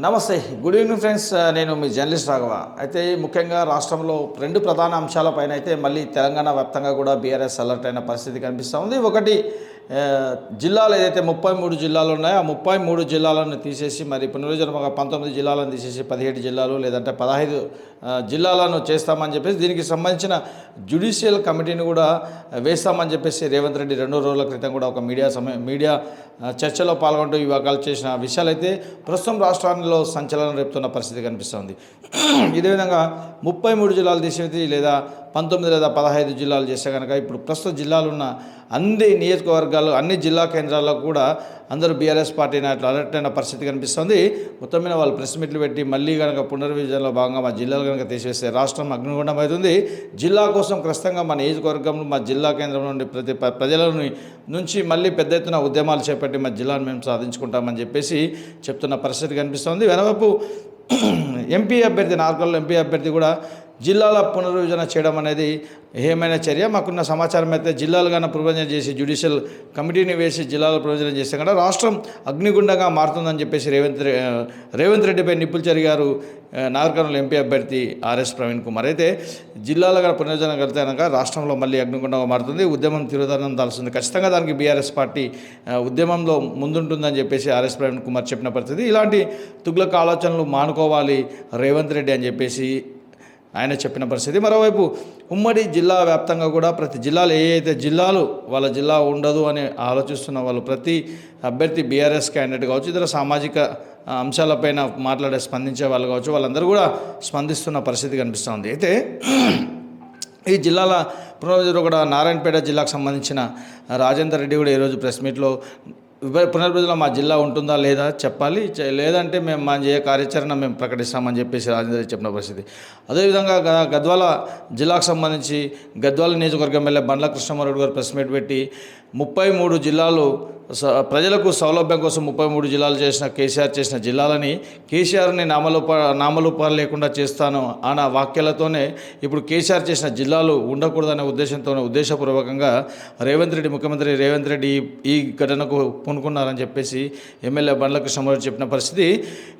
నమస్తే. Good evening friends. నేను మీ జర్నలిస్ట్ రాఘవ. అయితే ముఖ్యంగా రాష్ట్రంలో రెండు ప్రధాన అంశాలపైన అయితే మళ్ళీ తెలంగాణ వ్యాప్తంగా కూడా బీఆర్ఎస్ అలర్ట్ అయిన పరిస్థితి కనిపిస్తూ ఉంది. ఒకటి జిల్లాలు ఏదైతే ముప్పై మూడు జిల్లాలు ఉన్నాయో ఆ ముప్పై మూడు జిల్లాలను తీసేసి మరి పునరుజన్మగా పంతొమ్మిది జిల్లాలను తీసేసి పదిహేడు జిల్లాలు లేదంటే పదహైదు జిల్లాలను చేస్తామని చెప్పేసి దీనికి సంబంధించిన జ్యుడిషియల్ కమిటీని కూడా వేస్తామని చెప్పేసి రేవంత్ రెడ్డి రెండు రోజుల క్రితం కూడా ఒక మీడియా సమయ మీడియా చర్చలో పాల్గొంటూ ఈ చేసిన విషయాలైతే ప్రస్తుతం రాష్ట్రాల్లో సంచలనం రేపుతున్న పరిస్థితి కనిపిస్తుంది. ఇదే విధంగా ముప్పై మూడు జిల్లాలు తీసేది లేదా పంతొమ్మిది లేదా పదహైదు జిల్లాలు చేస్తే కనుక ఇప్పుడు ప్రస్తుత జిల్లాలు ఉన్న అన్ని నియోజకవర్గాలు అన్ని జిల్లా కేంద్రాల్లో కూడా అందరూ బీఆర్ఎస్ పార్టీ నాయకులు అలర్ట్ అయిన పరిస్థితి కనిపిస్తుంది. మొత్తమైన వాళ్ళు ప్రెస్ మీట్లు పెట్టి మళ్ళీ కనుక పునర్విభజనలో భాగంగా మా జిల్లాలు కనుక తీసివేస్తే రాష్ట్రం అగ్నిగుండం అవుతుంది జిల్లా కోసం ఖచ్చితంగా మా నియోజకవర్గంలో మా జిల్లా కేంద్రం నుండి ప్రతి ప్రజల నుంచి మళ్ళీ పెద్ద ఎత్తున ఉద్యమాలు చేపట్టి మా జిల్లాను మేము సాధించుకుంటామని చెప్పేసి చెప్తున్న పరిస్థితి కనిపిస్తుంది. వెనవైపు ఎంపీ అభ్యర్థి నార్కల్లో ఎంపీ అభ్యర్థి కూడా జిల్లాల పునర్విభజన చేయడం అనేది ఏమైనా చర్య. మాకున్న సమాచారం అయితే జిల్లాలుగానే పునర్విభజన చేసి జ్యుడిషియల్ కమిటీని వేసి జిల్లాల పునర్విభజన చేస్తే కూడా రాష్ట్రం అగ్నిగుండంగా మారుతుందని చెప్పేసి రేవంత్ రేవంత్ రెడ్డిపై నిప్పులు చెరిగారు నాగర్కర్నూలు ఎంపీ అభ్యర్థి ఆర్ఎస్ ప్రవీణ్ కుమార్. అయితే జిల్లాలుగా పునర్విభజన కలితే రాష్ట్రంలో మళ్ళీ అగ్నిగుండంగా మారుతుంది ఉద్యమం తీవ్రతరం దాల్సింది ఖచ్చితంగా దానికి బీఆర్ఎస్ పార్టీ ఉద్యమంలో ముందుంటుందని చెప్పేసి ఆర్ఎస్ ప్రవీణ్ కుమార్ చెప్పిన పరిస్థితి. ఇలాంటి తుగ్లక ఆలోచనలు మానుకోవాలి రేవంత్ రెడ్డి అని చెప్పేసి ఆయన చెప్పిన పరిస్థితి. మరోవైపు ఉమ్మడి జిల్లా వ్యాప్తంగా కూడా ప్రతి జిల్లాలో ఏ అయితే జిల్లాలు వాళ్ళ జిల్లా ఉండదు అని ఆలోచిస్తున్న వాళ్ళు ప్రతి అభ్యర్థి బీఆర్ఎస్ క్యాండిడేట్ కావచ్చు ఇతర సామాజిక అంశాలపైన మాట్లాడే స్పందించే వాళ్ళు కావచ్చు వాళ్ళందరూ కూడా స్పందిస్తున్న పరిస్థితి కనిపిస్తుంది అయితే ఈ జిల్లాల పునర్విజన కూడా నారాయణపేట జిల్లాకు సంబంధించిన రాజేందర్ రెడ్డి కూడా ఈరోజు ప్రెస్ మీట్లో విభ- మా జిల్లా ఉంటుందా లేదా చెప్పాలి. లేదంటే మేము మా ఏ కార్యాచరణ మేము ప్రకటిస్తామని చెప్పేసి రాజేంద్ర చెప్పిన పరిస్థితి. అదేవిధంగా గ- గద్వాల జిల్లాకు సంబంధించి గద్వాల నియోజకవర్గం వెళ్ళే బండ్ల కృష్ణమారెడ్డి గారు ప్రెస్ మీట్ పెట్టి ముప్పై మూడు జిల్లాలు స- ప్రజలకు సౌలభ్యం కోసం ముప్పై మూడు జిల్లాలు చేసిన కేసీఆర్ చేసిన జిల్లాలని కేసీఆర్ని నామలోప నామలోపాలు లేకుండా చేస్తాను అన్న వాక్యాలతోనే ఇప్పుడు కేసీఆర్ చేసిన జిల్లాలు ఉండకూడదనే ఉద్దేశంతో ఉద్దేశపూర్వకంగా రేవంత్ రెడ్డి ముఖ్యమంత్రి రేవంత్ రెడ్డి ఈ- ఘటనకు పూనుకున్నారని చెప్పేసి ఎమ్మెల్యే బండ్ల కృష్ణమారెడ్డి చెప్పిన పరిస్థితి.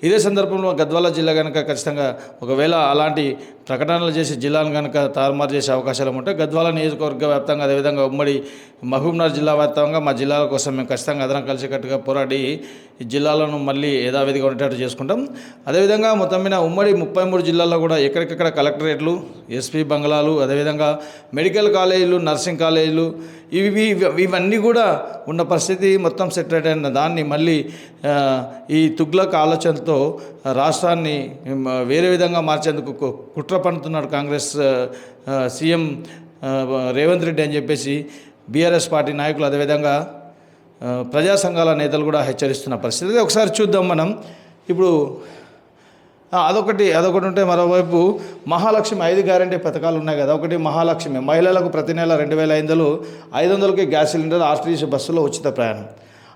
ఇదే సందర్భంలో గద్వాల జిల్లా కనుక ఖచ్చితంగా ఒకవేళ అలాంటి ప్రకటనలు చేసి జిల్లాను కనుక తారుమారు చేసే అవకాశాలు ఉంటే గద్వాల నియోజకవర్గ వ్యాప్తంగా అదేవిధంగా ఉమ్మడి మహబూబ్నగర్ జిల్లా వ్యాప్తంగా మా జిల్లాల కోసం మేము ఖచ్చితంగా అందరం కలిసికట్టుగా పోరాడి ఈ జిల్లాలను మళ్ళీ యథావిధిగా ఉండేటట్టు చేసుకుంటాం. అదేవిధంగా మొత్తం మీద ఉమ్మడి ముప్పై మూడు జిల్లాల్లో కూడా ఎక్కడికక్కడ కలెక్టరేట్లు ఎస్పీ బంగ్లాలు అదేవిధంగా మెడికల్ కాలేజీలు నర్సింగ్ కాలేజీలు ఇవి ఇవన్నీ కూడా ఉన్న పరిస్థితి మొత్తం సెటిల్ అయిన దాన్ని మళ్ళీ ఈ తుగ్లక్ ఆలోచనతో రాష్ట్రాన్ని వేరే విధంగా మార్చేందుకు కుట్ర పన్నుతున్నాడు కాంగ్రెస్ సీఎం రేవంత్ రెడ్డి అని చెప్పేసి బీఆర్ఎస్ పార్టీ నాయకులు అదేవిధంగా ప్రజా సంఘాల నేతలు కూడా హెచ్చరిస్తున్న పరిస్థితి. ఒకసారి చూద్దాం మనం. ఇప్పుడు అదొకటి అదొకటి ఉంటే మరోవైపు మహాలక్ష్మి ఐదు గ్యారంటీ పథకాలు ఉన్నాయి కదా. ఒకటి మహాలక్ష్మి. మహిళలకు ప్రతి నెల రెండు వేల ఐదు వందలు ఐదు వందలకి గ్యాస్ సిలిండర్ ఆర్టీసీ బస్సులో ఉచిత ప్రయాణం.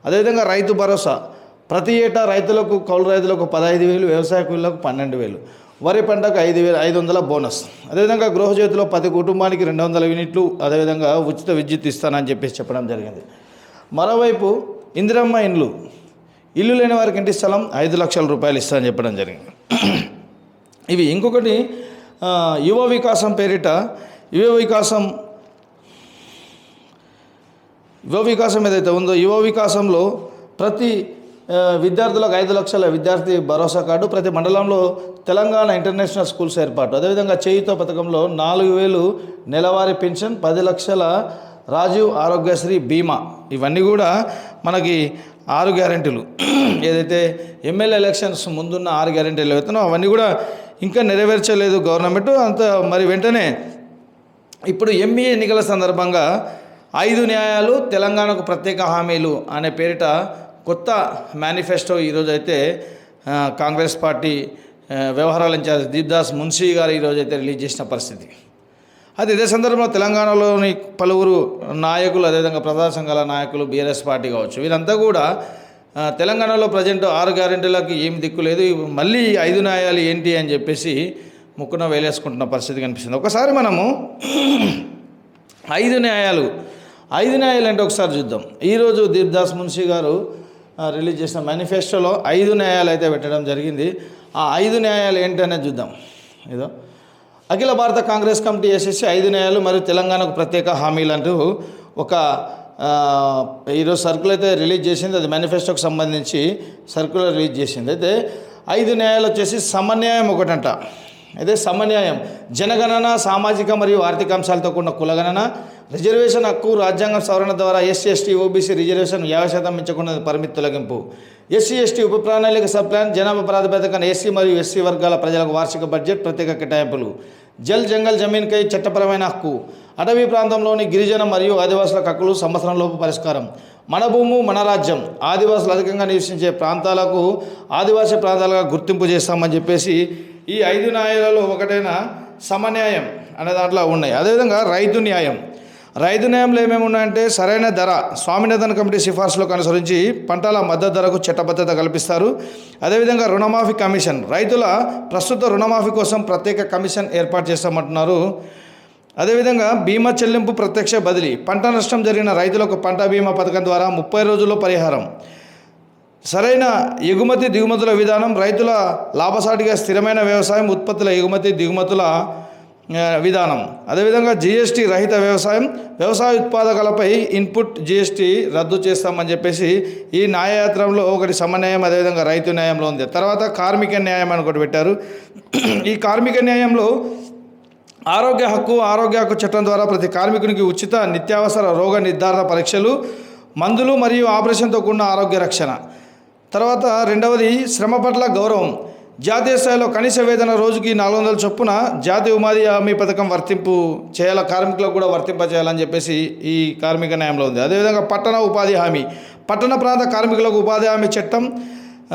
అదేవిధంగా రైతు భరోసా. ప్రతి ఏటా రైతులకు కౌలు రైతులకు పదహైదు వేలు వ్యవసాయ కూలీలకు పన్నెండు వేలు. వరి పంటకు ఐదు వేలు ఐదు వందల బోనస్. అదేవిధంగా గృహజ్యోతిలో ప్రతి కుటుంబానికి రెండు వందల యూనిట్లు అదేవిధంగా ఉచిత విద్యుత్ ఇస్తానని చెప్పేసి చెప్పడం జరిగింది. మరోవైపు ఇందిరమ్మ ఇండ్లు. ఇల్లు లేని వారికి ఇంటి స్థలం ఐదు లక్షల రూపాయలు ఇస్తానని చెప్పడం జరిగింది. ఇవి ఇంకొకటి యువ వికాసం పేరిట యువ వికాసం యువ వికాసం ఏదైతే ఉందో యువ వికాసంలో ప్రతి విద్యార్థులకు ఐదు లక్షల విద్యార్థి భరోసా కార్డు ప్రతి మండలంలో తెలంగాణ ఇంటర్నేషనల్ స్కూల్స్ ఏర్పాటు. అదేవిధంగా చేయుత పథకంలో నాలుగు వేలు నెలవారీ పెన్షన్ పది లక్షల రాజీవ్ ఆరోగ్యశ్రీ బీమా. ఇవన్నీ కూడా మనకి ఆరు గ్యారెంటీలు. ఏదైతే ఎమ్మెల్యే ఎలక్షన్స్ ముందున్న ఆరు గ్యారెంటీలు అవుతానో అవన్నీ కూడా ఇంకా నెరవేర్చలేదు గవర్నమెంట్. అంత మరి వెంటనే ఇప్పుడు ఎంఈ ఎన్నికల సందర్భంగా ఐదు న్యాయాలు తెలంగాణకు ప్రత్యేక హామీలు అనే పేరిట కొత్త మేనిఫెస్టో ఈరోజు అయితే కాంగ్రెస్ పార్టీ వ్యవహారాల ఇన్ఛార్జ్ దీప్దాస్ మున్షీ గారు ఈరోజు అయితే రిలీజ్ చేసిన పరిస్థితి. అది ఇదే సందర్భంలో తెలంగాణలోని పలువురు నాయకులు అదేవిధంగా ప్రజా సంఘాల నాయకులు బీఆర్ఎస్ పార్టీ కావచ్చు వీరంతా కూడా తెలంగాణలో ప్రజెంట్ ఆరు గ్యారెంటీలకు ఏం దిక్కు లేదు. మళ్ళీ ఐదు న్యాయాలు ఏంటి అని చెప్పేసి ముక్కున వేలేసుకుంటున్న పరిస్థితి కనిపిస్తుంది. ఒకసారి మనము ఐదు న్యాయాలు ఐదు న్యాయాలు అంటే ఒకసారి చూద్దాం. ఈరోజు దీప్దాస్ మున్షి గారు రిలీజ్ చేసిన మేనిఫెస్టోలో ఐదు న్యాయాలు అయితే పెట్టడం జరిగింది. ఆ ఐదు న్యాయాలు ఏంటనేది చూద్దాం. ఏదో అఖిల భారత కాంగ్రెస్ కమిటీ ఎస్ఎస్సి ఐదు న్యాయాలు మరియు తెలంగాణకు ప్రత్యేక హామీలు అంటూ ఒక ఈరోజు సర్కుల్ అయితే రిలీజ్ చేసింది. అది మేనిఫెస్టోకి సంబంధించి సర్కులర్ రిలీజ్ చేసింది. అయితే ఐదు న్యాయాలు వచ్చేసి సమన్యాయం ఒకటంట. అయితే సమన్యాయం జనగణన సామాజిక మరియు ఆర్థిక అంశాలతో కూడిన కులగణన రిజర్వేషన్ హక్కు రాజ్యాంగం సవరణ ద్వారా ఎస్సీ ఎస్టీ ఓబీసీ రిజర్వేషన్ యాభై శాతం మించకుండా పరిమితి తొలగింపు. ఎస్సీ ఎస్టీ ఉప ప్రణాళిక సబ్ ప్లాన్ జనాభా ప్రాతిపదికన ఎస్సీ మరియు ఎస్సీ వర్గాల ప్రజలకు వార్షిక బడ్జెట్ ప్రత్యేక కేటాయింపులు. జల్ జంగల్ జమీన్కై చట్టపరమైన హక్కు. అటవీ ప్రాంతంలోని గిరిజన మరియు ఆదివాసుల హక్కులు సంవత్సరంలోపు పరిష్కారం. మన భూము మన రాజ్యం. ఆదివాసులు అధికంగా నివసించే ప్రాంతాలకు ఆదివాసీ ప్రాంతాలుగా గుర్తింపు చేస్తామని చెప్పేసి ఈ ఐదు న్యాయాలలో ఒకటైన సమన్యాయం అనే దాంట్లో ఉన్నాయి. అదేవిధంగా రైతు న్యాయం. రైతు న్యాయంలో ఏమేమి ఉన్నాయంటే సరైన ధర స్వామినాథన్ కమిటీ సిఫార్సులకు అనుసరించి పంటల మద్దతు ధరకు చట్టబద్ధత కల్పిస్తారు. అదేవిధంగా రుణమాఫీ కమిషన్ రైతుల ప్రస్తుత రుణమాఫీ కోసం ప్రత్యేక కమిషన్ ఏర్పాటు చేస్తామంటున్నారు. అదేవిధంగా బీమా చెల్లింపు ప్రత్యక్ష బదిలీ పంట నష్టం జరిగిన రైతులకు పంట బీమా పథకం ద్వారా ముప్పై రోజుల్లో పరిహారం. సరైన ఎగుమతి దిగుమతుల విధానం రైతుల లాభసాటిగా స్థిరమైన వ్యవసాయం ఉత్పత్తుల ఎగుమతి దిగుమతుల విధానం. అదేవిధంగా జీఎస్టీ రహిత వ్యవసాయం వ్యవసాయ ఉత్పాదకాలపై ఇన్పుట్ జీఎస్టీ రద్దు చేస్తామని చెప్పేసి ఈ న్యాయయాత్రంలో ఒకటి సమన్యాయం అదేవిధంగా రైతు న్యాయంలో ఉంది. తర్వాత కార్మిక న్యాయం అని ఒకటి పెట్టారు. ఈ కార్మిక న్యాయంలో ఆరోగ్య హక్కు ఆరోగ్య హక్కు చట్టం ద్వారా ప్రతి కార్మికునికి ఉచిత నిత్యావసర రోగ నిర్ధారణ పరీక్షలు మందులు మరియు ఆపరేషన్తో కూడిన ఆరోగ్య రక్షణ. తర్వాత రెండవది శ్రమ పట్ల గౌరవం. జాతీయ స్థాయిలో కనీస వేతన రోజుకి నాలుగు వందల చొప్పున జాతీయ ఉపాధి హామీ పథకం వర్తింపు చేయాల? కార్మికులకు కూడా వర్తింప చేయాలని చెప్పేసి ఈ కార్మిక న్యాయంలో ఉంది. అదేవిధంగా పట్టణ ఉపాధి హామీ. పట్టణ ప్రాంత కార్మికులకు ఉపాధి హామీ చట్టం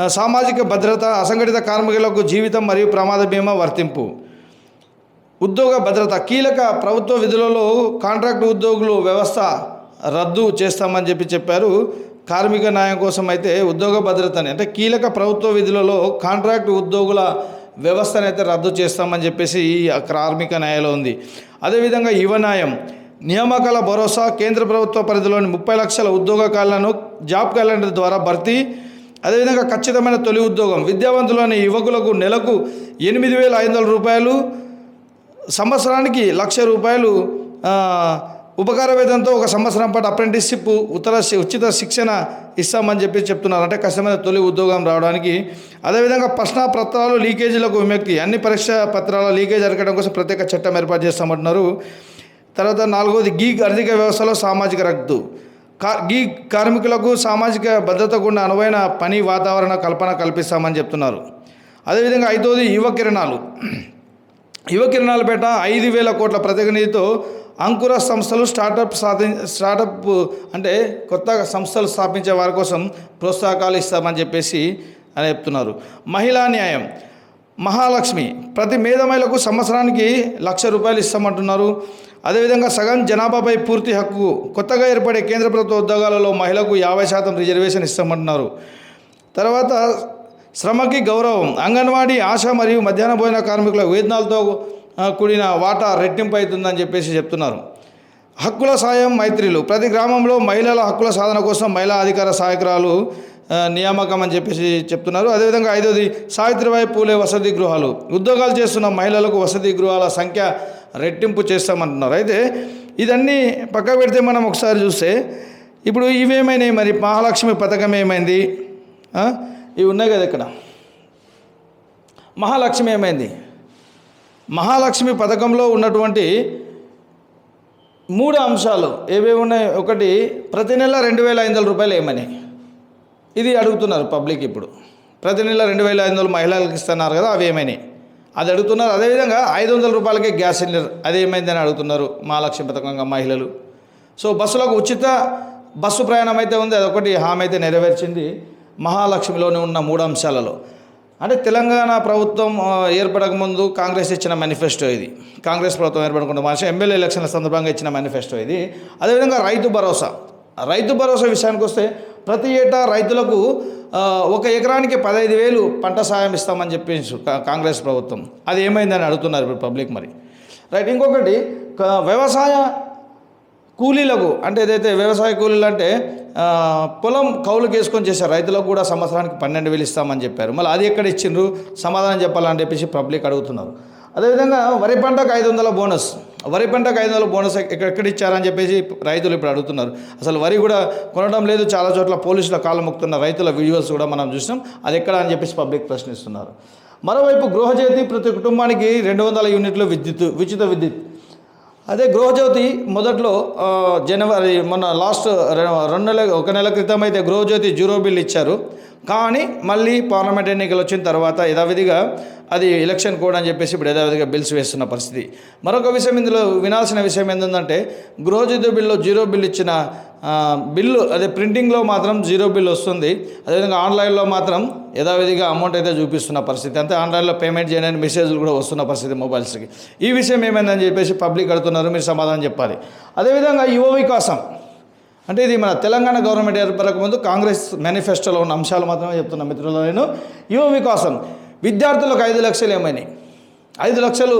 సామాజిక భద్రత అసంఘటిత కార్మికులకు జీవితం మరియు ప్రమాద బీమా వర్తింపు. ఉద్యోగ భద్రత. కీలక ప్రభుత్వ విధులలో కాంట్రాక్ట్ ఉద్యోగులు వ్యవస్థ రద్దు చేస్తామని చెప్పి చెప్పారు. కార్మిక న్యాయం కోసం అయితే ఉద్యోగ భద్రతని అంటే కీలక ప్రభుత్వ విధులలో కాంట్రాక్ట్ ఉద్యోగుల వ్యవస్థను అయితే రద్దు చేస్తామని చెప్పేసి ఈ కార్మిక న్యాయంలో ఉంది. అదేవిధంగా యువ న్యాయం నియామకాల భరోసా కేంద్ర ప్రభుత్వ పరిధిలోని ముప్పై లక్షల ఉద్యోగ కాలను జాబ్ క్యాలెండర్ ద్వారా భర్తీ అదేవిధంగా ఖచ్చితమైన తొలి ఉద్యోగం విద్యావంతులైన యువకులకు నెలకు ఎనిమిది వేల ఐదు వందల రూపాయలు సంవత్సరానికి లక్ష రూపాయలు ఉపకార వేతనంతో ఒక సంవత్సరం పాటు అప్రెంటిస్షిప్ ఉత్తర ఉచిత శిక్షణ ఇస్తామని చెప్పి చెప్తున్నారు అంటే కష్టమైన తొలి ఉద్యోగం రావడానికి. అదేవిధంగా ప్రశ్న పత్రాలు లీకేజీలకు విముక్తి అన్ని పరీక్ష పత్రాల లీకేజ్ అరకడం కోసం ప్రత్యేక చట్టం ఏర్పాటు చేస్తామంటున్నారు. తర్వాత నాలుగోది గీగ్ ఆర్థిక వ్యవస్థలో సామాజిక రద్దు. కా గీ కార్మికులకు సామాజిక భద్రత గుండా అనువైన పని వాతావరణ కల్పన కల్పిస్తామని చెప్తున్నారు. అదేవిధంగా ఐదోది యువ కిరణాలు. యువ కిరణాలపేట ఐదు వేల కోట్ల ప్రత్యేక నిధితో అంకుర సంస్థలు స్టార్టప్ సాధి స్టార్టప్ అంటే కొత్త సంస్థలు స్థాపించే వారి కోసం ప్రోత్సాహకాలు ఇస్తామని చెప్పేసి అని చెప్తున్నారు. మహిళా న్యాయం. మహాలక్ష్మి. ప్రతి మేధమహిళకు సంవత్సరానికి లక్ష రూపాయలు ఇస్తామంటున్నారు. అదేవిధంగా సగం జనాభాపై పూర్తి హక్కు కొత్తగా ఏర్పడే కేంద్ర ప్రభుత్వ ఉద్యోగాలలో మహిళకు యాభై శాతం రిజర్వేషన్ ఇస్తామంటున్నారు. తర్వాత శ్రమకి గౌరవం. అంగన్వాడీ ఆశ మరియు మధ్యాహ్న భోజన కార్మికుల వేతనాలతో కూడిన వాటా రెట్టింపు అవుతుందని చెప్పేసి చెప్తున్నారు. హక్కుల సాయం మైత్రిలు. ప్రతి గ్రామంలో మహిళల హక్కుల సాధన కోసం మహిళా అధికార సహాయకురాలు నియామకం అని చెప్పేసి చెప్తున్నారు. అదేవిధంగా ఐదవది సావిత్రిబాయి పూలే వసతి గృహాలు. ఉద్యోగాలు చేస్తున్న మహిళలకు వసతి గృహాల సంఖ్య రెట్టింపు చేస్తామంటున్నారు. అయితే ఇదన్నీ పక్క పెడితే మనం ఒకసారి చూస్తే ఇప్పుడు ఇవేమైనాయి మరి? మహాలక్ష్మి పథకం ఏమైంది? ఇవి ఉన్నాయి కదా ఇక్కడ. మహాలక్ష్మి ఏమైంది? మహాలక్ష్మి పథకంలో ఉన్నటువంటి మూడు అంశాలు ఏవేవి ఉన్నాయి? ఒకటి ప్రతి నెల రెండు వేల ఐదు వందల రూపాయలు ఏమని? ఇది అడుగుతున్నారు పబ్లిక్ ఇప్పుడు. ప్రతి నెల రెండు వేల ఐదు వందలు మహిళలకు ఇస్తున్నారు కదా అవి ఏమని? అది అడుగుతున్నారు. అదేవిధంగా ఐదు వందల రూపాయలకే గ్యాస్ సిలిండర్ అదేమైందని అడుగుతున్నారు మహాలక్ష్మి పథకంగా మహిళలు. సో బస్సులకు ఉచిత బస్సు ప్రయాణం అయితే ఉంది. అదొకటి హామీ అయితే నెరవేర్చింది మహాలక్ష్మిలోనే ఉన్న మూడు అంశాలలో. అంటే తెలంగాణ ప్రభుత్వం ఏర్పడక ముందు కాంగ్రెస్ ఇచ్చిన మేనిఫెస్టో ఇది. కాంగ్రెస్ ప్రభుత్వం ఏర్పడకుండా మనిషి ఎమ్మెల్యే ఎలక్షన్ల సందర్భంగా ఇచ్చిన మేనిఫెస్టో ఇది. అదేవిధంగా రైతు భరోసా. రైతు భరోసా విషయానికి వస్తే ప్రతి ఏటా రైతులకు ఒక ఎకరానికి పదహైదు వేలు పంట సాయం ఇస్తామని చెప్పేసి కా- కాంగ్రెస్ ప్రభుత్వం. అది ఏమైందని అడుగుతున్నారు ఇప్పుడు పబ్లిక్ మరి. రైట్ ఇంకొకటి వ్యవసాయ కూలీలకు అంటే ఏదైతే వ్యవసాయ కూలీలు అంటే పొలం కౌలుకేసుకొని వేసుకొని చేశారు. రైతులకు కూడా సంవత్సరానికి పన్నెండు వేలు ఇస్తామని చెప్పారు. మళ్ళీ అది ఎక్కడ ఇచ్చిండ్రు? సమాధానం చెప్పాలని చెప్పేసి పబ్లిక్ అడుగుతున్నారు. అదేవిధంగా వరి పంటకు ఐదు వందల బోనస్. వరి పంటకు ఐదు వందల బోనస్ ఎక్కడ ఇచ్చారని చెప్పేసి రైతులు ఇప్పుడు అడుగుతున్నారు. అసలు వరి కూడా కొనడం లేదు. చాలా చోట్ల పోలీసుల కాళ్ళు మొక్కుతున్న రైతుల వీడియోస్ కూడా మనం చూసినాం. అది ఎక్కడ అని చెప్పేసి పబ్లిక్ ప్రశ్నిస్తున్నారు. మరోవైపు గృహజ్యోతి ప్రతి కుటుంబానికి రెండు వందల యూనిట్లు విద్యుత్ ఉచిత విద్యుత్. అదే గృహజ్యోతి మొదట్లో జనవరి మొన్న లాస్ట్ రెండు నెల ఒక నెల క్రితం అయితే గృహజ్యోతి జీరో బిల్ ఇచ్చారు. కానీ మళ్ళీ పార్లమెంట్ ఎన్నికలు వచ్చిన తర్వాత యథావిధిగా అది ఎలక్షన్ కోడ్ అని చెప్పేసి ఇప్పుడు యథావిధిగా బిల్స్ వేస్తున్న పరిస్థితి. మరొక విషయం ఇందులో వినాల్సిన విషయం ఏంటంటే గృహజ్యోతి బిల్లో జీరో బిల్ ఇచ్చిన బిల్లు అదే ప్రింటింగ్లో మాత్రం జీరో బిల్ వస్తుంది. అదేవిధంగా ఆన్లైన్లో మాత్రం యథావిధిగా అమౌంట్ అయితే చూపిస్తున్న పరిస్థితి. అంతే ఆన్లైన్లో పేమెంట్ చేయడానికి మెసేజ్లు కూడా వస్తున్న పరిస్థితి మొబైల్స్కి. ఈ విషయం ఏమైందని చెప్పేసి పబ్లిక్ అడుగుతున్నారు మీరు సమాధానం చెప్పాలి. అదేవిధంగా యువ వికాసం. అంటే ఇది మన తెలంగాణ గవర్నమెంట్ ఏర్పడక ముందు కాంగ్రెస్ మేనిఫెస్టోలో ఉన్న అంశాలు మాత్రమే చెప్తున్నా మిత్రులు నేను. యువ వికాసం. విద్యార్థులకు ఐదు లక్షలు ఏమైనాయి? ఐదు లక్షలు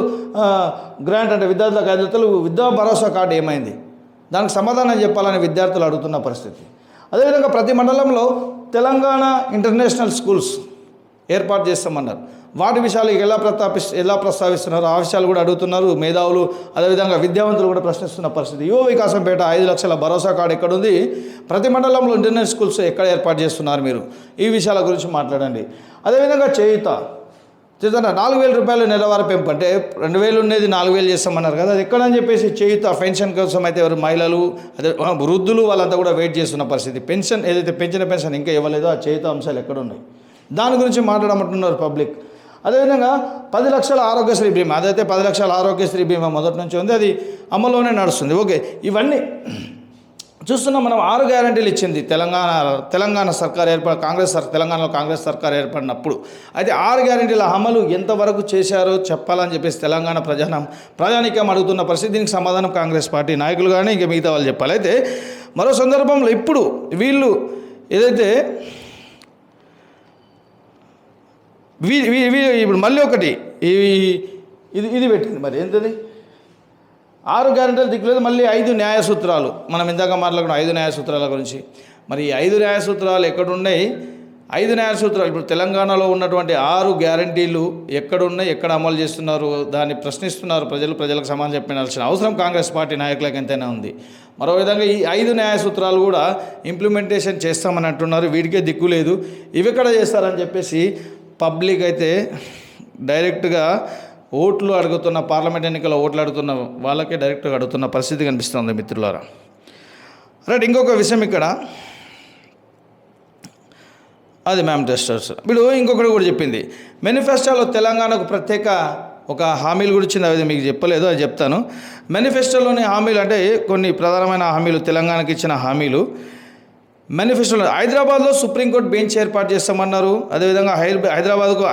గ్రాంట్ అంటే విద్యార్థులకు ఐదు లక్షలు విద్యా భరోసా కార్డు ఏమైంది? దానికి సమాధానం చెప్పాలని విద్యార్థులు అడుగుతున్న పరిస్థితి. అదేవిధంగా ప్రతి మండలంలో తెలంగాణ ఇంటర్నేషనల్ స్కూల్స్ ఏర్పాటు చేస్తామన్నారు. వాటి విషయాలు ఎలా ప్రతాపి ఎలా ప్రస్తావిస్తున్నారు? ఆ విషయాలు కూడా అడుగుతున్నారు మేధావులు. అదేవిధంగా విద్యావంతులు కూడా ప్రశ్నిస్తున్న పరిస్థితి. యువ వికాసం పేట ఐదు లక్షల భరోసా కార్డు ఎక్కడుంది? ప్రతి మండలంలో ఇంటర్నెట్ స్కూల్స్ ఎక్కడ ఏర్పాటు చేస్తున్నారు మీరు? ఈ విషయాల గురించి మాట్లాడండి. అదేవిధంగా చేయుత. చేతన నాలుగు వేల రూపాయలు నెలవారీ పెంపు. అంటే రెండు వేలు ఉండేది నాలుగు వేలు చేస్తామన్నారు కదా. అది ఎక్కడని చెప్పేసి చేయుత పెన్షన్ కోసం అయితే ఎవరు మహిళలు అదే వృద్ధులు వాళ్ళంతా కూడా వెయిట్ చేస్తున్న పరిస్థితి. పెన్షన్ ఏదైతే పెంచిన పెన్షన్ ఇంకా ఇవ్వలేదో ఆ చేయుత అంశాలు ఎక్కడ ఉన్నాయి దాని గురించి మాట్లాడమంటున్నారు పబ్లిక్. అదేవిధంగా పది లక్షల ఆరోగ్యశ్రీ బీమా. అదైతే పది లక్షల ఆరోగ్యశ్రీ బీమా మొదటి నుంచి ఉంది. అది అమల్లోనే నడుస్తుంది. ఓకే. ఇవన్నీ చూస్తున్నాం మనం ఆరు గ్యారంటీలు ఇచ్చింది తెలంగాణ తెలంగాణ సర్కార్ ఏర్పడ కాంగ్రెస్ సర్ తెలంగాణలో కాంగ్రెస్ సర్కార్ ఏర్పడినప్పుడు. అయితే ఆరు గ్యారంటీల అమలు ఎంతవరకు చేశారో చెప్పాలని చెప్పేసి తెలంగాణ ప్రజాన ప్రజానికం అడుగుతున్న పరిస్థితి. దీనికి సమాధానం కాంగ్రెస్ పార్టీ నాయకులు కానీ ఇంకా మిగతా వాళ్ళు చెప్పాలి. అయితే మరో సందర్భంలో ఇప్పుడు వీళ్ళు ఏదైతే వీ వీ- వీ- ఇప్పుడు మళ్ళీ ఒకటి ఇది ఇది పెట్టింది మరి. ఏంటది? ఆరు గ్యారెంటీలు దిక్కులేదు మళ్ళీ ఐదు న్యాయ సూత్రాలు మనం ఇందాక మాట్లాడుకున్న ఐదు న్యాయ సూత్రాల గురించి. మరి ఈ ఐదు న్యాయ సూత్రాలు ఎక్కడున్నాయి? ఐదు న్యాయ సూత్రాలు ఇప్పుడు తెలంగాణలో ఉన్నటువంటి ఆరు గ్యారంటీలు ఎక్కడున్నాయి ఎక్కడ అమలు చేస్తున్నారు దాన్ని ప్రశ్నిస్తున్నారు ప్రజలు ప్రజలకు సమాధానం చెప్పాల్సిన అవసరం కాంగ్రెస్ పార్టీ నాయకులకు ఎంతైనా ఉంది. మరో విధంగా ఈ ఐదు న్యాయ సూత్రాలు కూడా ఇంప్లిమెంటేషన్ చేస్తామని అంటున్నారు వీటికే దిక్కు లేదు. ఇవి ఎక్కడ చేస్తారని చెప్పేసి పబ్లిక్ అయితే డైరెక్ట్గా ఓట్లు అడుగుతున్న పార్లమెంట్ ఎన్నికల ఓట్లు అడుగుతున్న వాళ్ళకే డైరెక్ట్గా అడుగుతున్న పరిస్థితి కనిపిస్తుంది మిత్రులారా. రైట్ ఇంకొక విషయం ఇక్కడ. అది మ్యామ్ టెస్టర్స్ ఇప్పుడు ఇంకొకటి కూడా చెప్పింది. మేనిఫెస్టోలో తెలంగాణకు ప్రత్యేక ఒక హామీలు గురించి అది మీకు చెప్పలేదు అది చెప్తాను. మేనిఫెస్టోలోని హామీలు అంటే కొన్ని ప్రధానమైన హామీలు తెలంగాణకి ఇచ్చిన హామీలు. మేనిఫెస్టోలో హైదరాబాద్లో సుప్రీంకోర్టు బెంచ్ ఏర్పాటు చేస్తామన్నారు. అదేవిధంగా హై హైదరాబాద్కు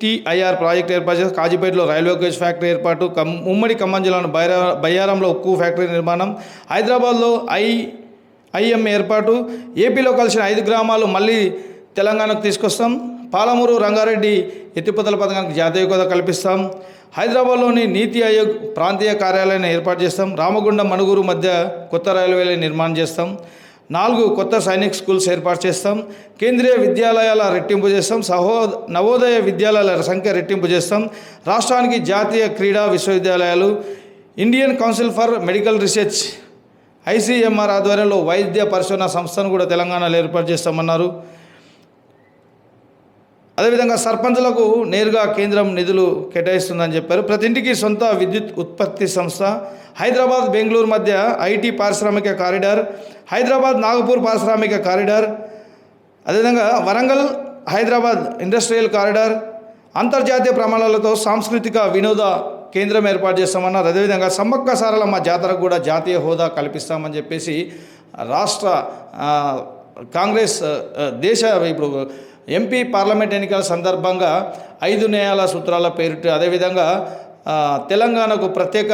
టీఐఆర్ ప్రాజెక్ట్ ఏర్పాటు చేసి కాజీపేటలో రైల్వే కోచ్ ఫ్యాక్టరీ ఏర్పాటు కమ్ ఉమ్మడి ఖమ్మం జిల్లాను బైరా బయ్యారంలో ఉక్కు ఫ్యాక్టరీ నిర్మాణం హైదరాబాద్లో ఐ ఐఎం ఏర్పాటు ఏపీలో కలిసిన ఐదు గ్రామాలు మళ్ళీ తెలంగాణకు తీసుకొస్తాం. పాలమూరు రంగారెడ్డి ఎత్తిపోతల పథకానికి జాతీయ హోదా కల్పిస్తాం. హైదరాబాద్లోని నీతి ఆయోగ్ ప్రాంతీయ కార్యాలయాన్ని ఏర్పాటు చేస్తాం. రామగుండం మణుగూరు మధ్య కొత్త రైల్వే నిర్మాణం చేస్తాం. నాలుగు కొత్త సైనిక్ స్కూల్స్ ఏర్పాటు చేస్తాం. కేంద్రీయ విద్యాలయాల రెట్టింపు చేస్తాం. సహో నవోదయ విద్యాలయాల సంఖ్య రెట్టింపు చేస్తాం. రాష్ట్రానికి జాతీయ క్రీడా విశ్వవిద్యాలయాలు Indian council for medical research ICMR ఆధ్వర్యంలో వైద్య పరిశోధన సంస్థను కూడా తెలంగాణలో ఏర్పాటు చేస్తామన్నారు. అదేవిధంగా సర్పంచులకు నేరుగా కేంద్రం నిధులు కేటాయిస్తుందని చెప్పారు. ప్రతి ఇంటికి సొంత విద్యుత్ ఉత్పత్తి సంస్థ హైదరాబాద్ బెంగళూరు మధ్య ఐటీ పారిశ్రామిక కారిడార్ హైదరాబాద్ నాగపూర్ పారిశ్రామిక కారిడార్ అదేవిధంగా వరంగల్ హైదరాబాద్ ఇండస్ట్రియల్ కారిడార్ అంతర్జాతీయ ప్రమాణాలతో సాంస్కృతిక వినోద కేంద్రం ఏర్పాటు చేస్తామన్నారు. అదేవిధంగా సమ్మక్క సారలమ్మ జాతరకు కూడా జాతీయ హోదా కల్పిస్తామని చెప్పేసి రాష్ట్ర కాంగ్రెస్ దేశ ఇప్పుడు ఎంపీ పార్లమెంట్ ఎన్నికల సందర్భంగా ఐదు న్యాయాల సూత్రాల పేరిట అదేవిధంగా తెలంగాణకు ప్రత్యేక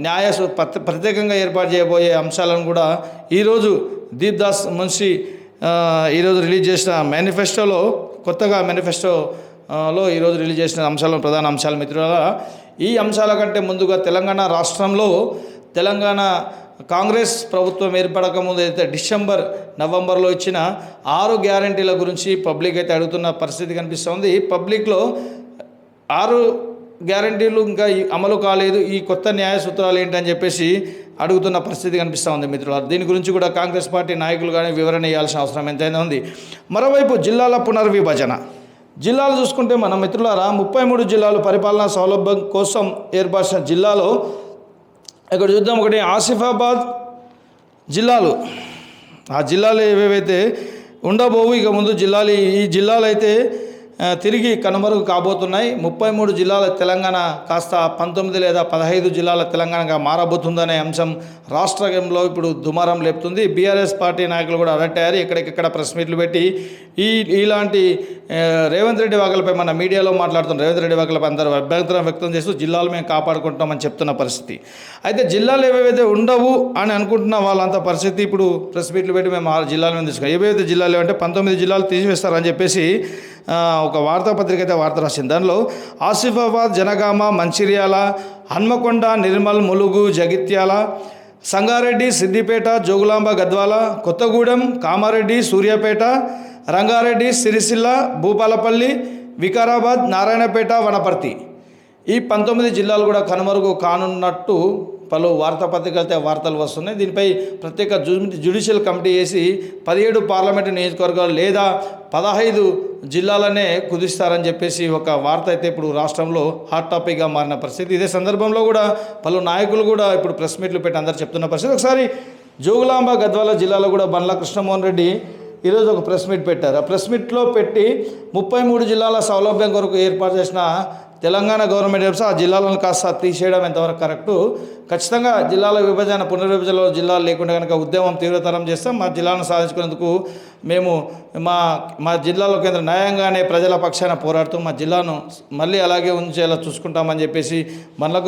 న్యాయ ప్రత్య- ప్రత్యేకంగా ఏర్పాటు చేయబోయే అంశాలను కూడా ఈరోజు దీప్దాస్ మున్షి ఈరోజు రిలీజ్ చేసిన మేనిఫెస్టోలో కొత్తగా మేనిఫెస్టోలో ఈరోజు రిలీజ్ చేసిన అంశాలను ప్రధాన అంశాలు మిత్రుల ఈ అంశాల కంటే ముందుగా తెలంగాణ రాష్ట్రంలో తెలంగాణ కాంగ్రెస్ ప్రభుత్వం ఏర్పడక ముందు అయితే డిసెంబర్ నవంబర్లో ఇచ్చిన ఆరు గ్యారంటీల గురించి పబ్లిక్ అయితే అడుగుతున్న పరిస్థితి కనిపిస్తుంది. పబ్లిక్లో ఆరు గ్యారంటీలు ఇంకా అమలు కాలేదు. ఈ కొత్త న్యాయ సూత్రాలు ఏంటని చెప్పేసి అడుగుతున్న పరిస్థితి కనిపిస్తూ ఉంది మిత్రులు దీని గురించి కూడా కాంగ్రెస్ పార్టీ నాయకులు కానీ వివరణ ఇవ్వాల్సిన అవసరం ఎంతైనా ఉంది. మరోవైపు జిల్లాల పునర్విభజన. జిల్లాలు చూసుకుంటే మన మిత్రులారా ముప్పై మూడు జిల్లాలు పరిపాలనా సౌలభ్యం కోసం ఏర్పరిచిన జిల్లాలో ఇక్కడ చూద్దాం ఒకటి ఆసిఫాబాద్ జిల్లాలు. ఆ జిల్లాలు ఏవేవైతే ఉండబోవు ఇక ముందు జిల్లాలు ఈ జిల్లాలు అయితే తిరిగి కనుమరుగు కాబోతున్నాయి. ముప్పై మూడు జిల్లాల తెలంగాణ కాస్త పంతొమ్మిది లేదా పదహైదు జిల్లాల తెలంగాణగా మారబోతుందనే అంశం రాష్ట్రంలో ఇప్పుడు దుమారం లేపుతుంది. బీఆర్ఎస్ పార్టీ నాయకులు కూడా అలర్ట్ అయ్యారు. ఎక్కడికెక్కడ ప్రెస్ మీట్లు పెట్టి ఈ ఇలాంటి రేవంత్ రెడ్డి వాకలపై మన మీడియాలో మాట్లాడుతున్న రేవంత్ రెడ్డి వాకలపై అందరూ అభ్యంతరం వ్యక్తం చేస్తూ జిల్లాలు మేము కాపాడుకుంటామని చెప్తున్న పరిస్థితి. అయితే జిల్లాలు ఏవేవైతే ఉండవు అని అనుకుంటున్న వాళ్ళంత పరిస్థితి ఇప్పుడు ప్రెస్ మీట్లు పెట్టి మేము ఆ జిల్లాల మీద తీసుకున్నాం. ఏవైతే జిల్లాలు ఏవంటే పంతొమ్మిది జిల్లాలు తీసివేస్తారని చెప్పేసి ఒక వార్తాపత్రిక అయితే వార్త రాసింది. దానిలో ఆసిఫాబాద్ జనగామ మంచిర్యాల హన్మకొండ నిర్మల్ ములుగు జగిత్యాల సంగారెడ్డి సిద్దిపేట జోగులాంబ గద్వాల కొత్తగూడెం కామారెడ్డి సూర్యాపేట రంగారెడ్డి సిరిసిల్ల భూపాలపల్లి వికారాబాద్ నారాయణపేట వనపర్తి. ఈ పంతొమ్మిది జిల్లాలు కూడా కనుమరుగు కానున్నట్టు పలు వార్తాపత్రికలతో వార్తలు వస్తున్నాయి. దీనిపై ప్రత్యేక జ్యుడిషియల్ కమిటీ వేసి పదిహేడు పార్లమెంటు నియోజకవర్గాలు లేదా పదహైదు జిల్లాలనే కుదిస్తారని చెప్పేసి ఒక వార్త అయితే ఇప్పుడు రాష్ట్రంలో హాట్ టాపిక్గా మారిన పరిస్థితి. ఇదే సందర్భంలో కూడా పలు నాయకులు కూడా ఇప్పుడు ప్రెస్ మీట్లు పెట్టి అందరు చెప్తున్న పరిస్థితి. ఒకసారి జోగులాంబ గద్వాల జిల్లాలో కూడా బండ్ల కృష్ణమోహన్ రెడ్డి ఈరోజు ఒక ప్రెస్ మీట్ పెట్టారు. ఆ ప్రెస్ మీట్లో పెట్టి ముప్పై మూడు జిల్లాల సౌలభ్యం కొరకు ఏర్పాటు చేసిన తెలంగాణ గవర్నమెంట్ వెబ్సైట్ ఆ జిల్లాలను కాస్త తీసేయడం ఎంతవరకు కరెక్టు ఖచ్చితంగా జిల్లాల విభజన పునర్విభజనలో జిల్లాలు లేకుండా కనుక ఉద్యమం తీవ్రతరం చేస్తాం. మా జిల్లాను సాధించుకునేందుకు మేము మా మా జిల్లాలో కేంద్ర న్యాయంగానే ప్రజల పక్షాన పోరాడుతూ మా జిల్లాను మళ్ళీ అలాగే ఉంచేలా చూసుకుంటామని చెప్పేసి బండ్ల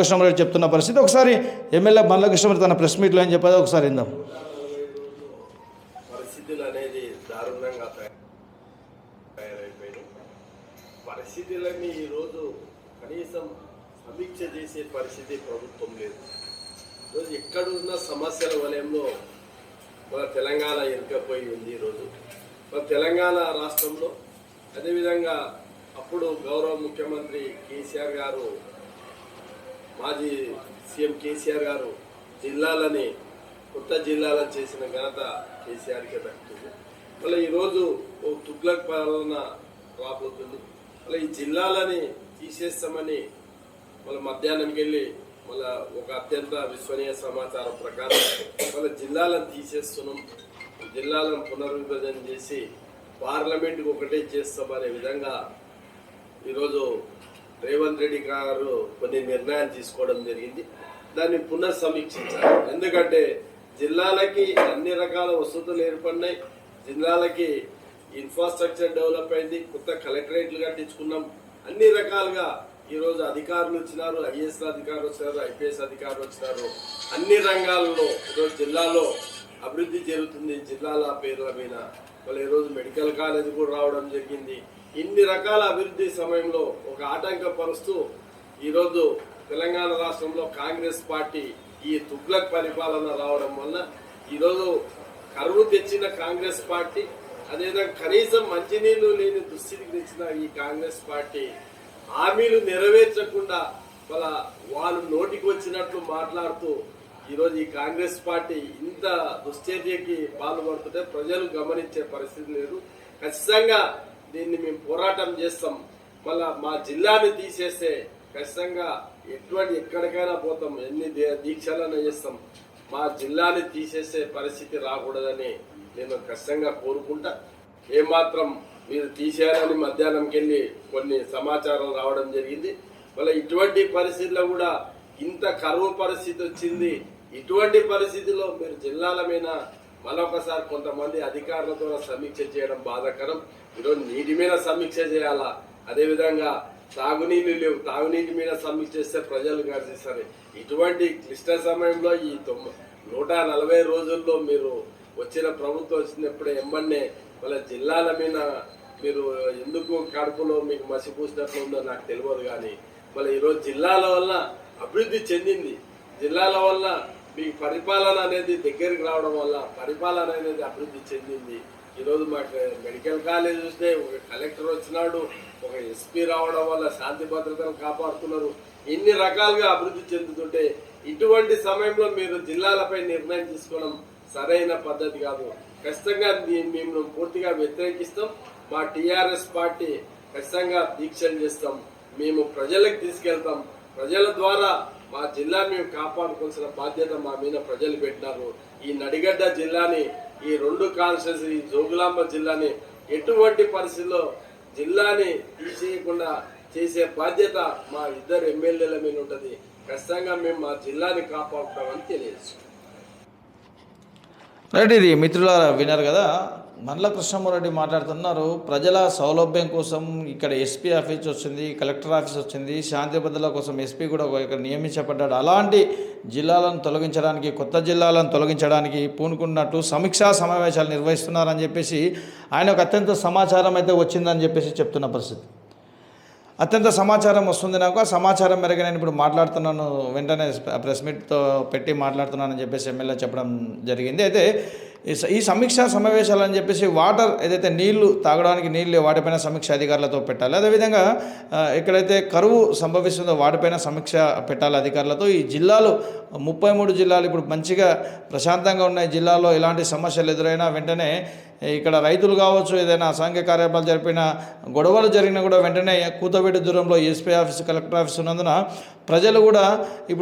చెప్తున్న పరిస్థితి. ఒకసారి ఎమ్మెల్యే బండ్ల తన ప్రెస్ మీట్లో ఏం చెప్పేది ఒకసారి విందాం. పరిస్థితులు అనేది దారుణంగా తయారైపోయినాయి పరిస్థితులన్నీ ఈరోజు కనీసం సమీక్ష చేసే పరిస్థితి ప్రభుత్వం లేదు. ఈరోజు ఎక్కడున్న సమస్యల వలయంలో మన తెలంగాణ ఎరుకపోయి ఉంది ఈరోజు. మన తెలంగాణ రాష్ట్రంలో అదేవిధంగా అప్పుడు గౌరవ ముఖ్యమంత్రి కేసీఆర్ గారు మాజీ సీఎం కేసీఆర్ గారు జిల్లాలని కొత్త జిల్లాలను చేసిన ఘనత కేసీఆర్కే దక్కుతుంది. మళ్ళీ ఈరోజు ఓ తుగ్లక్ పాలన రాబోతుంది. మళ్ళీ ఈ జిల్లాలని తీసేస్తామని మళ్ళీ మధ్యాహ్నంకి వెళ్ళి మళ్ళీ ఒక అత్యంత విశ్వనీయ సమాచారం ప్రకారం మళ్ళీ జిల్లాలను తీసేస్తున్నాం. జిల్లాలను పునర్విభజన చేసి పార్లమెంట్కి ఒకటే చేస్తామనే విధంగా ఈరోజు రేవంత్ రెడ్డి గారు కొన్ని నిర్ణయాలు తీసుకోవడం జరిగింది. దాన్ని పునఃసమీక్షించాలి ఎందుకంటే జిల్లాలకి అన్ని రకాల వసతులు ఏర్పడినాయి. జిల్లాలకి ఇన్ఫ్రాస్ట్రక్చర్ డెవలప్ అయింది. కొత్త కలెక్టరేట్లు కట్టించుకున్నాం. అన్ని రకాలుగా ఈరోజు అధికారులు వచ్చినారు ఐఏఎస్ అధికారులు వచ్చినారు ఐపీఎస్ అధికారులు వచ్చినారు. అన్ని రంగాల్లో ఈరోజు జిల్లాలో అభివృద్ధి జరుగుతుంది. జిల్లాల పేర్ల మీద. మళ్ళీ ఈరోజు మెడికల్ కాలేజ్ కూడా రావడం జరిగింది. ఇన్ని రకాల అభివృద్ధి సమయంలో ఒక ఆటంకపరుస్తూ ఈరోజు తెలంగాణ రాష్ట్రంలో కాంగ్రెస్ పార్టీ ఈ తుగ్లక్ పరిపాలన రావడం వల్ల ఈరోజు కరువు తెచ్చిన కాంగ్రెస్ పార్టీ అదేవిధంగా కనీసం మంచినీళ్ళు లేని దుస్థితికి తెచ్చిన ఈ కాంగ్రెస్ పార్టీ హామీలు నెరవేర్చకుండా వాళ్ళ వాళ్ళు నోటికి వచ్చినట్లు మాట్లాడుతూ ఈరోజు ఈ కాంగ్రెస్ పార్టీ ఇంత దుశ్చర్యకి పాల్పడుతుంటే ప్రజలు గమనించే పరిస్థితి లేదు. ఖచ్చితంగా దీన్ని మేము పోరాటం చేస్తాం. మళ్ళా మా జిల్లాని తీసేస్తే ఖచ్చితంగా ఎటువంటి ఎక్కడికైనా పోతాం. ఎన్ని దీక్షలైనా చేస్తాం. మా జిల్లాని తీసేసే పరిస్థితి రాకూడదని నేను ఖచ్చితంగా కోరుకుంటా. ఏమాత్రం మీరు తీసేయాలని మధ్యాహ్నంకి వెళ్ళి కొన్ని సమాచారం రావడం జరిగింది. మళ్ళీ ఇటువంటి పరిస్థితుల్లో కూడా ఇంత కరువు పరిస్థితి వచ్చింది. ఇటువంటి పరిస్థితిలో మీరు జిల్లాల మీద మరొకసారి కొంతమంది అధికారులతో సమీక్ష చేయడం బాధాకరం. ఈరోజు నీటి మీద సమీక్ష చేయాలా? అదేవిధంగా తాగునీళ్ళు లేవు. తాగునీటి మీద సమీక్ష చేస్తే ప్రజలు గర్జిస్తారు ఇటువంటి క్లిష్ట సమయంలో ఈ తొమ్మిది నూట నలభై రోజుల్లో మీరు వచ్చిన ప్రభుత్వం వచ్చినప్పుడు ఎమ్మన్నే వాళ్ళ జిల్లాల మీద మీరు ఎందుకు కడుపులో మీకు మసిపూసినట్లు ఉందో నాకు తెలియదు కానీ మళ్ళీ ఈరోజు జిల్లాల వల్ల అభివృద్ధి చెందింది. జిల్లాల వల్ల మీకు పరిపాలన అనేది దగ్గరికి రావడం వల్ల పరిపాలన అనేది అభివృద్ధి చెందింది. ఈరోజు మాకు మెడికల్ కాలేజ్ చూస్తే ఒక కలెక్టర్ వచ్చినాడు ఒక ఎస్పీ రావడం వల్ల శాంతి భద్రతను కాపాడుతున్నారు. ఇన్ని రకాలుగా అభివృద్ధి చెందుతుంటే ఇటువంటి సమయంలో మీరు జిల్లాలపై నిర్ణయం తీసుకోవడం సరైన పద్ధతి కాదు. ఖచ్చితంగా మేము పూర్తిగా వ్యతిరేకిస్తాం. మా టీఆర్ఎస్ పార్టీ ఖచ్చితంగా దీక్షలు చేస్తాం. మేము ప్రజలకు తీసుకెళ్తాం. ప్రజల ద్వారా మా జిల్లాని మేము కాపాడుకోవాల్సిన బాధ్యత మా మీద ప్రజలు పెట్టినారు. ఈ నడిగడ్డ జిల్లాని ఈ రెండు కాన్స్టిట్యూన్సీ ఈ జోగులాంబ జిల్లాని ఎటువంటి పరిస్థితుల్లో జిల్లాని తీసేయకుండా చేసే బాధ్యత మా ఇద్దరు ఎమ్మెల్యేల మీద ఉంటుంది. ఖచ్చితంగా మేము మా జిల్లాని కాపాడుతామని తెలియజేస్తాం రైట్ ఇది మిత్రులారా విన్నారు కదా. మండల కృష్ణమూరెడ్డి మాట్లాడుతున్నారు. ప్రజల సౌలభ్యం కోసం ఇక్కడ ఎస్పీ ఆఫీస్ వచ్చింది కలెక్టర్ ఆఫీస్ వచ్చింది. శాంతి భద్రతల కోసం ఎస్పీ కూడా ఒక- ఇక్కడ నియమించబడ్డాడు. అలాంటి జిల్లాలను తొలగించడానికి కొత్త జిల్లాలను తొలగించడానికి పూనుకున్నట్టు సమీక్షా సమావేశాలు నిర్వహిస్తున్నారని చెప్పేసి ఆయన ఒక అత్యంత సమాచారం అయితే వచ్చిందని చెప్పేసి చెప్తున్న పరిస్థితి. అత్యంత సమాచారం వస్తుంది నాకు. ఆ సమాచారం మేరకు నేను ఇప్పుడు మాట్లాడుతున్నాను. వెంటనే ప్రెస్ మీట్తో పెట్టి మాట్లాడుతున్నానని చెప్పేసి ఎమ్మెల్యే చెప్పడం జరిగింది. అయితే ఈ స- ఈ సమావేశాలు అని చెప్పేసి వాటర్ ఏదైతే నీళ్ళు తాగడానికి నీళ్ళు వాటిపైన సమీక్ష అధికారులతో పెట్టాలి. అదేవిధంగా ఎక్కడైతే కరువు సంభవిస్తుందో వాటిపైన సమీక్ష పెట్టాలి అధికారులతో. ఈ జిల్లాలు ముప్పై మూడు జిల్లాలు ఇప్పుడు మంచిగా ప్రశాంతంగా ఉన్న జిల్లాలో ఎలాంటి సమస్యలు ఎదురైనా వెంటనే ఇక్కడ రైతులు కావచ్చు ఏదైనా సాంఘిక కార్యక్రమాలు జరిపిన గొడవలు జరిగినా కూడా వెంటనే కూతవేటి దూరంలో ఎస్పీ ఆఫీస్ కలెక్టర్ ఆఫీస్ ఉన్నందున ప్రజలు కూడా ఇప్పుడు